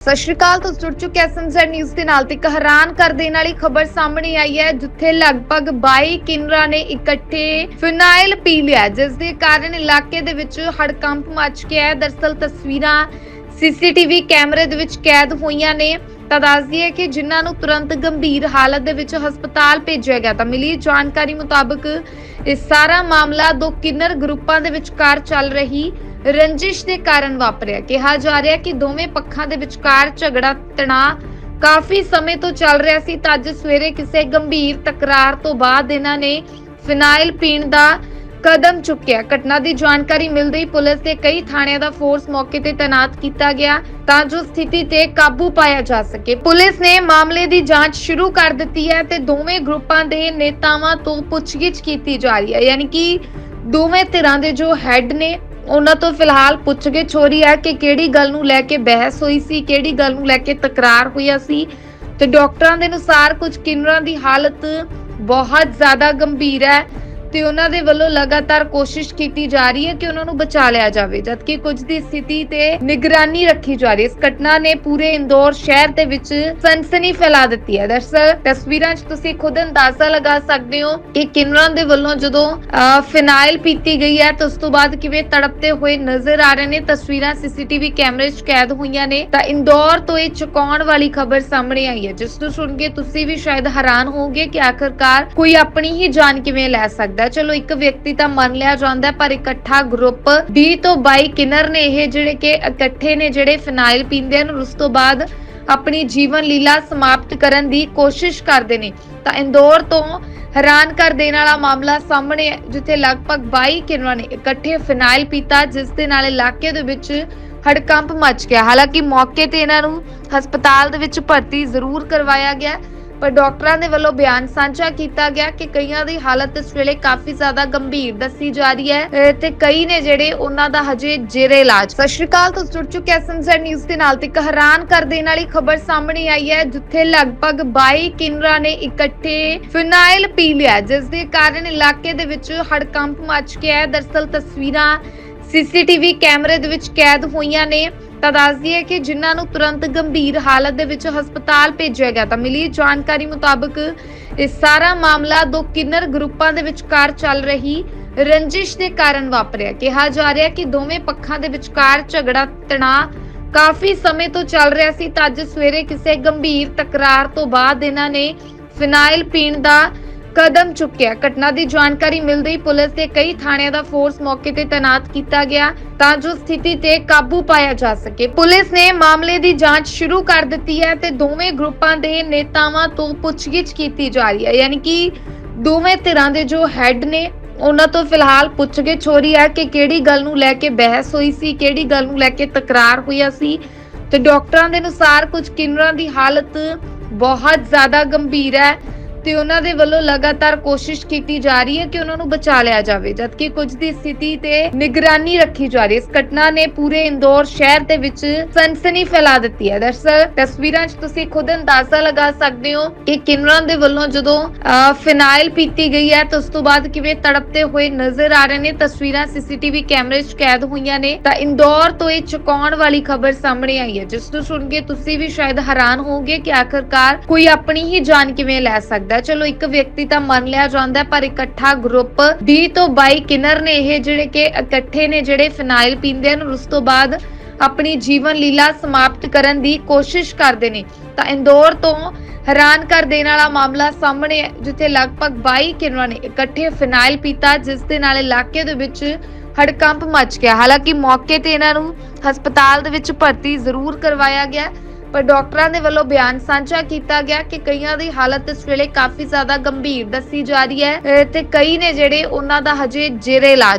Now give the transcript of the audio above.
ਸਤਿ ਸ਼੍ਰੀ ਅਕਾਲ, ਤੁਸੀਂ ਜੁੜ ਚੁੱਕੇ ਐਸਐਮਜ਼ੈਡ ਨਿਊਜ਼ ਦੇ ਨਾਲ ਤੇ ਇੱਕ ਹੈਰਾਨ ਕਰ ਦੇਣ ਵਾਲੀ ਖਬਰ ਸਾਹਮਣੇ ਆਈ ਹੈ, ਜਿੱਥੇ ਲਗਭਗ 22 ਕਿੰਨਰਾਂ ਨੇ ਇਕੱਠੇ ਫਿਨਾਈਲ ਪੀ ਲਿਆ ਜਿਸ ਦੇ ਕਾਰਨ ਇਲਾਕੇ ਦੇ ਵਿੱਚ ਹੜਕੰਪ ਮਚ ਗਿਆ ਹੈ। ਦਰਸਲ ਤਸਵੀਰਾਂ, ਸੀਸੀਟੀਵੀ ਕੈਮਰੇ ਦੇ ਵਿੱਚ ਕੈਦ ਹੋਈਆਂ ਨੇ। ਤਾਂ ਦੱਸਦੀ ਹੈ ਕਿ ਜਿਨ੍ਹਾਂ ਨੂੰ ਤੁਰੰਤ ਗੰਭੀਰ ਹਾਲਤ ਦੇ ਵਿੱਚ ਹਸਪਤਾਲ ਭੇਜਿਆ ਗਿਆ ਤਾਂ ਮਿਲੀ ਜਾਣਕਾਰੀ ਮੁਤਾਬਕ ਇਹ ਸਾਰਾ ਮਾਮਲਾ ਦੋ ਕਿੰਨਰ ਗਰੁੱਪਾਂ ਦੇ ਵਿਚਕਾਰ ਚੱਲ ਰਹੀ ਰੰਜਿਸ਼ ਦੇ ਕਾਰਨ ਵਾਪਰਿਆ। ਕਿਹਾ ਜਾ ਰਿਹਾ ਕਿ ਦੋਵੇਂ ਪੱਖਾਂ ਦੇ ਵਿਚਕਾਰ ਝਗੜਾ, ਤਣਾਅ ਕਾਫੀ ਸਮੇਂ ਤੋਂ ਚੱਲ ਰਿਹਾ ਸੀ ਤਾਂ ਅੱਜ ਸਵੇਰੇ ਕਿਸੇ ਗੰਭੀਰ ਤਕਰਾਰ ਤੋਂ ਬਾਅਦ ਇਹਨਾਂ ਨੇ ਫਿਨਾਈਲ ਪੀਣ ਦਾ ਕਦਮ ਚੁੱਕਿਆ। ਘਟਨਾ ਦੀ ਜਾਣਕਾਰੀ ਮਿਲਦੇ ਹੀ ਪੁਲਿਸ ਦੇ ਕਈ ਥਾਣਿਆਂ ਦਾ ਫੋਰਸ ਮੌਕੇ ਤੇ ਤਾਇਨਾਤ ਕੀਤਾ ਗਿਆ ਤਾਂ ਜੋ ਸਥਿਤੀ ਤੇ ਕਾਬੂ ਪਾਇਆ ਜਾ ਸਕੇ। ਪੁਲਿਸ ਨੇ ਮਾਮਲੇ ਦੀ ਜਾਂਚ ਸ਼ੁਰੂ ਕਰ ਦਿੱਤੀ ਹੈ ਤੇ ਦੋਵੇਂ ਗਰੁੱਪਾਂ ਦੇ ਨੇਤਾਵਾਂ ਤੋਂ ਪੁੱਛਗਿੱਛ ਕੀਤੀ ਜਾ ਰਹੀ ਹੈ। ਯਾਨੀ ਕਿ ਦੋਵੇਂ ਧਿਰਾਂ ਦੇ ਜੋ ਹੈੱਡ ਨੇ, ਉਹਨਾਂ ਤੋਂ ਫਿਲਹਾਲ ਪੁੱਛਗਿੱਛ ਹੋ ਰਹੀ ਹੈ ਕਿ ਕਿਹੜੀ ਗੱਲ ਨੂੰ ਲੈ ਕੇ ਬਹਿਸ ਹੋਈ ਸੀ, ਕਿਹੜੀ ਗੱਲ ਨੂੰ ਲੈ ਕੇ ਤਕਰਾਰ ਹੋਇਆ ਸੀ ਤੇ ਡਾਕਟਰਾਂ ਦੇ ਅਨੁਸਾਰ ਕੁਝ ਕਿੰਨਰਾਂ ਦੀ ਹਾਲਤ ਬਹੁਤ ਜ਼ਿਆਦਾ ਗੰਭੀਰ ਹੈ। ਤੇ ਉਹਨਾਂ ਦੇ ਵੱਲੋਂ ਲਗਾਤਾਰ ਕੋਸ਼ਿਸ਼ ਕੀਤੀ ਜਾ ਰਹੀ ਹੈ ਕਿ ਉਹਨਾਂ ਨੂੰ ਬਚਾ ਲਿਆ ਜਾਵੇ ਜਦਕਿ ਕੁਝ ਦੀ ਸਥਿਤੀ ਤੇ ਨਿਗਰਾਨੀ ਰੱਖੀ ਜਾ ਰਹੀ ਹੈ। ਇਸ ਘਟਨਾ ਨੇ ਪੂਰੇ ਇੰਦੌਰ ਸ਼ਹਿਰ ਦੇ ਵਿੱਚ ਸਨਸਨੀ ਫੈਲਾ ਦਿੱਤੀ ਹੈ। ਦਰਸਲ ਤਸਵੀਰਾਂ 'ਚ ਤੁਸੀਂ ਖੁਦ ਅੰਦਾਜ਼ਾ ਲਗਾ ਸਕਦੇ ਹੋ ਕਿ ਕਿੰਨਰਾਂ ਦੇ ਵੱਲੋਂ ਜਦੋਂ ਅਹ, ਫਿਨਾਈਲ ਪੀਤੀ ਗਈ ਹੈ ਤਾਂ ਉਸ ਤੋਂ ਬਾਅਦ ਕਿਵੇਂ ਤੜਪਤੇ ਹੋਏ ਨਜ਼ਰ ਆ ਰਹੇ ਨੇ। ਤਸਵੀਰਾਂ ਸੀਸੀਟੀਵੀ ਕੈਮਰੇ 'ਚ ਕੈਦ ਹੋਈਆਂ ਨੇ। ਤਾਂ ਇੰਦੌਰ ਤੋਂ ਇਹ ਚੁਕਾਉਣ ਵਾਲੀ ਖਬਰ ਸਾਹਮਣੇ ਆਈ ਹੈ ਜਿਸ ਨੂੰ ਸੁਣ ਕੇ ਤੁਸੀਂ ਵੀ ਸ਼ਾਇਦ ਹੈਰਾਨ ਹੋਵੋਗੇ ਕਿ ਆਖਰਕਾਰ ਕੋਈ ਆਪਣੀ ਹੀ ਜਾਨ ਕਿਵੇਂ ਲੈ ਸਕਦਾ ਹੈ। ਚਲੋ ਇੱਕ ਵਿਅਕਤੀ ਤਾਂ ਮੰਨ ਲਿਆ ਜਾਂਦਾ ਪਰ ਇਕੱਠਾ ਗਰੁੱਪ 20 ਤੋਂ 22 ਕਿਨਰ ਨੇ ਇਹ ਜਿਹੜੇ ਕਿ ਇਕੱਠੇ ਨੇ ਜਿਹੜੇ ਫਿਨਾਈਲ ਪੀਂਦੇ ਹਨ ਉਸ ਤੋਂ ਬਾਅਦ ਆਪਣੀ ਜੀਵਨ ਲੀਲਾ ਸਮਾਪਤ ਕਰਨ ਦੀ ਕੋਸ਼ਿਸ਼ ਕਰਦੇ ਨੇ। ਤਾਂ ਇੰਦੌਰ ਤੋਂ ਹੈਰਾਨ ਕਰ ਦੇਣ ਵਾਲਾ ਮਾਮਲਾ ਸਾਹਮਣੇ ਹੈ, ਜਿੱਥੇ ਲਗਭਗ 22 ਕਿਨਰਾਂ ਨੇ ਇਕੱਠੇ ਫਿਨਾਈਲ ਪੀਤਾ ਜਿਸ ਦੇ ਨਾਲ ਇਲਾਕੇ ਦੇ ਵਿੱਚ ਹੜਕੰਪ ਮਚ ਗਿਆ। ਹਾਲਾਂਕਿ ਮੌਕੇ ਤੇ ਇਹਨਾਂ ਨੂੰ ਹਸਪਤਾਲ ਦੇ ਵਿੱਚ ਭਰਤੀ ਜ਼ਰੂਰ ਕਰਵਾਇਆ ਗਿਆ। ਪਰ ਡਾਕਟਰਾਂ ਦੇ ਵੱਲੋਂ ਬਿਆਨ ਸਾਂਝਾ ਕੀਤਾ ਗਿਆ ਕਿ ਕਈਆਂ ਦੀ ਹਾਲਤ ਇਸ ਵੇਲੇ ਕਾਫੀ ਜ਼ਿਆਦਾ ਗੰਭੀਰ ਦੱਸੀ ਜਾ ਰਹੀ ਹੈ ਤੇ ਕਈ ਨੇ ਜਿਹੜੇ ਉਹਨਾਂ ਦਾ ਹਜੇ ਜੇਰੇ ਇਲਾਜ। ਸਤਿ ਸ਼੍ਰੀ ਅਕਾਲ, ਤੁਸੀਂ ਜੁੜ ਚੁੱਕੇ ਐਸਐਮਜ਼ੈਡ ਨਿਊਜ਼ ਦੇ ਨਾਲ ਤੇ ਇੱਕ ਹੈਰਾਨ ਕਰ ਦੇਣ ਵਾਲੀ ਖਬਰ ਸਾਹਮਣੇ ਆਈ ਹੈ, ਜਿੱਥੇ ਲਗਭਗ 22 ਕਿੰਨਰਾਂ ਨੇ ਇਕੱਠੇ ਫਿਨਾਈਲ ਪੀ ਲਿਆ ਜਿਸ ਦੇ ਕਾਰਨ ਇਲਾਕੇ ਦੇ ਵਿੱਚ ਹੜਕੰਪ ਮਚ ਗਿਆ ਹੈ। ਦਰਸਲ ਤਸਵੀਰਾਂ ਸੀਸੀਟੀਵੀ ਕੈਮਰੇ ਦੇ ਵਿੱਚ ਕੈਦ ਹੋਈਆਂ ਨੇ। ਤਾਂ ਦੱਸਦੀ ਹੈ ਕਿ ਜਿਨ੍ਹਾਂ ਨੂੰ ਤੁਰੰਤ ਗੰਭੀਰ ਹਾਲਤ ਦੇ ਵਿੱਚ ਹਸਪਤਾਲ ਭੇਜਿਆ ਗਿਆ, ਤਾਂ ਮਿਲੀ ਜਾਣਕਾਰੀ ਮੁਤਾਬਕ ਇਹ ਸਾਰਾ ਮਾਮਲਾ ਦੋ ਕਿੰਨਰ ਗਰੁੱਪਾਂ ਦੇ ਵਿਚਕਾਰ ਚੱਲ ਰਹੀ ਰੰਜਿਸ਼ ਦੇ ਕਾਰਨ ਵਾਪਰਿਆ। ਕਿਹਾ ਜਾ ਰਿਹਾ ਕਿ ਦੋਵੇਂ ਪੱਖਾਂ ਦੇ ਵਿਚਕਾਰ ਝਗੜਾ, ਤਣਾਅ ਕਾਫੀ ਸਮੇਂ ਤੋਂ ਚੱਲ ਰਿਹਾ ਸੀ, ਤਾਂ ਅੱਜ ਸਵੇਰੇ ਕਿਸੇ ਗੰਭੀਰ ਤਕਰਾਰ ਤੋਂ ਬਾਅਦ ਇਹਨਾਂ ਨੇ ਫਿਨਾਈਲ ਪੀਣ ਦਾ ਕਦਮ ਚੁੱਕਿਆ। ਘਟਨਾ ਦੀ ਜਾਣਕਾਰੀ ਮਿਲਦੇ ਹੀ ਪੁਲਿਸ ਦੇ ਕਈ ਥਾਣਿਆਂ ਦਾ ਫੋਰਸ ਮੌਕੇ ਤੇ ਤਾਇਨਾਤ ਕੀਤਾ ਗਿਆ ਤਾਂ ਜੋ ਸਥਿਤੀ ਤੇ ਕਾਬੂ ਪਾਇਆ ਜਾ ਸਕੇ। ਪੁਲਿਸ ਨੇ ਮਾਮਲੇ ਦੀ ਜਾਂਚ ਸ਼ੁਰੂ ਕਰ ਦਿੱਤੀ ਹੈ ਤੇ ਦੋਵੇਂ ਗਰੁੱਪਾਂ ਦੇ ਨੇਤਾਵਾਂ ਤੋਂ ਪੁੱਛਗਿੱਛ ਕੀਤੀ ਜਾ ਰਹੀ ਹੈ। ਯਾਨੀ ਕਿ ਦੋਵੇਂ ਧਿਰਾਂ ਦੇ ਜੋ ਹੈੱਡ ਨੇ, ਉਹਨਾਂ ਤੋਂ ਫਿਲਹਾਲ ਪੁੱਛਗਿੱਛ ਹੋ ਰਹੀ ਹੈ ਕਿ ਕਿਹੜੀ ਗੱਲ ਨੂੰ ਲੈ ਕੇ ਬਹਿਸ ਹੋਈ ਸੀ, ਕਿਹੜੀ ਗੱਲ ਨੂੰ ਲੈ ਕੇ ਤਕਰਾਰ ਹੋਇਆ ਸੀ ਤੇ ਡਾਕਟਰਾਂ ਦੇ ਅਨੁਸਾਰ ਕੁਝ ਕਿੰਨਰਾਂ ਦੀ ਹਾਲਤ ਬਹੁਤ ਜ਼ਿਆਦਾ ਗੰਭੀਰ ਹੈ। ਤੇ ਉਹਨਾਂ ਦੇ ਵੱਲੋਂ ਲਗਾਤਾਰ ਕੋਸ਼ਿਸ਼ ਕੀਤੀ ਜਾ ਰਹੀ ਹੈ ਕਿ ਉਹਨਾਂ ਨੂੰ ਬਚਾ ਲਿਆ ਜਾਵੇ, ਜਦਕਿ ਕੁਝ ਦੀ ਸਥਿਤੀ ਤੇ ਨਿਗਰਾਨੀ ਰੱਖੀ ਜਾ ਰਹੀ ਹੈ। ਇਸ ਘਟਨਾ ਨੇ ਪੂਰੇ ਇੰਦੌਰ ਸ਼ਹਿਰ ਦੇ ਵਿੱਚ ਸਨਸਨੀ ਫੈਲਾ ਦਿੱਤੀ ਹੈ। ਦਰਸਲ, ਤਸਵੀਰਾਂ 'ਚ ਤੁਸੀਂ ਖੁਦ ਅੰਦਾਜ਼ਾ ਲਗਾ ਸਕਦੇ ਹੋ ਕਿ ਕਿੰਨਰਾਂ ਦੇ ਵੱਲੋਂ ਜਦੋਂ ਫਿਨਾਈਲ ਪੀਤੀ ਗਈ ਹੈ, ਤਾਂ ਉਸ ਤੋਂ ਬਾਅਦ ਕਿਵੇਂ ਤੜਪਤੇ ਹੋਏ ਨਜ਼ਰ ਆ ਰਹੇ ਨੇ? ਤਸਵੀਰਾਂ ਸੀਸੀਟੀਵੀ ਕੈਮਰੇ 'ਚ ਕੈਦ ਹੋਈਆਂ ਨੇ। ਤਾਂ ਇੰਦੌਰ ਤੋਂ ਇਹ ਚੁਕਾਉਣ ਵਾਲੀ ਖਬਰ ਸਾਹਮਣੇ ਆਈ ਹੈ, ਜਿਸ ਨੂੰ ਸੁਣ ਕੇ ਤੁਸੀਂ ਵੀ ਸ਼ਾਇਦ ਹੈਰਾਨ ਹੋਵੋਗੇ ਕਿ ਆਖਰਕਾਰ ਕੋਈ ਆਪਣੀ ਹੀ ਜਾਨ ਕਿਵੇਂ ਲੈ ਸਕਦਾ ਹੈ। ਚਲੋ ਇੱਕ ਵਿਅਕਤੀ ਤਾਂ ਮੰਨ ਲਿਆ ਜਾਂਦਾ ਪਰ ਇਕੱਠਾ ਗਰੁੱਪ 20 ਤੋਂ 22 ਕਿਨਰ ਨੇ ਇਹ ਜਿਹੜੇ ਕਿ ਇਕੱਠੇ ਨੇ ਜਿਹੜੇ ਫਿਨਾਈਲ ਪੀਂਦੇ ਹਨ ਉਸ ਤੋਂ ਬਾਅਦ ਆਪਣੀ ਜੀਵਨ ਲੀਲਾ ਸਮਾਪਤ ਕਰਨ ਦੀ ਕੋਸ਼ਿਸ਼ ਕਰਦੇ ਨੇ। ਤਾਂ ਇੰਦੌਰ ਤੋਂ ਹੈਰਾਨ ਕਰ ਦੇਣ ਵਾਲਾ ਮਾਮਲਾ ਸਾਹਮਣੇ ਹੈ, ਜਿੱਥੇ ਲਗਭਗ 22 ਕਿਨਰਾਂ ਨੇ ਇਕੱਠੇ ਫਿਨਾਈਲ ਪੀਤਾ ਜਿਸ ਦੇ ਨਾਲ ਇਲਾਕੇ ਦੇ ਵਿੱਚ ਹੜਕੰਪ ਮਚ ਗਿਆ। ਹਾਲਾਂਕਿ ਮੌਕੇ ਤੇ ਇਹਨਾਂ ਨੂੰ ਹਸਪਤਾਲ ਦੇ ਵਿੱਚ ਭਰਤੀ ਜ਼ਰੂਰ ਕਰਵਾਇਆ ਗਿਆ ਪਰ ਡਾਕਟਰਾਂ ਦੇ ਵੱਲੋਂ ਬਿਆਨ ਸਾਂਝਾ ਕੀਤਾ ਗਿਆ ਕਿ ਕਈਆਂ ਦੀ ਹਾਲਤ ਇਸ ਵੇਲੇ ਕਾਫੀ ਜ਼ਿਆਦਾ ਗੰਭੀਰ ਦੱਸੀ ਜਾ ਰਹੀ ਹੈ ਤੇ ਕਈ ਨੇ ਜਿਹੜੇ ਉਹਨਾਂ ਦਾ ਹਜੇ ਜੇਰੇ ਇਲਾਜ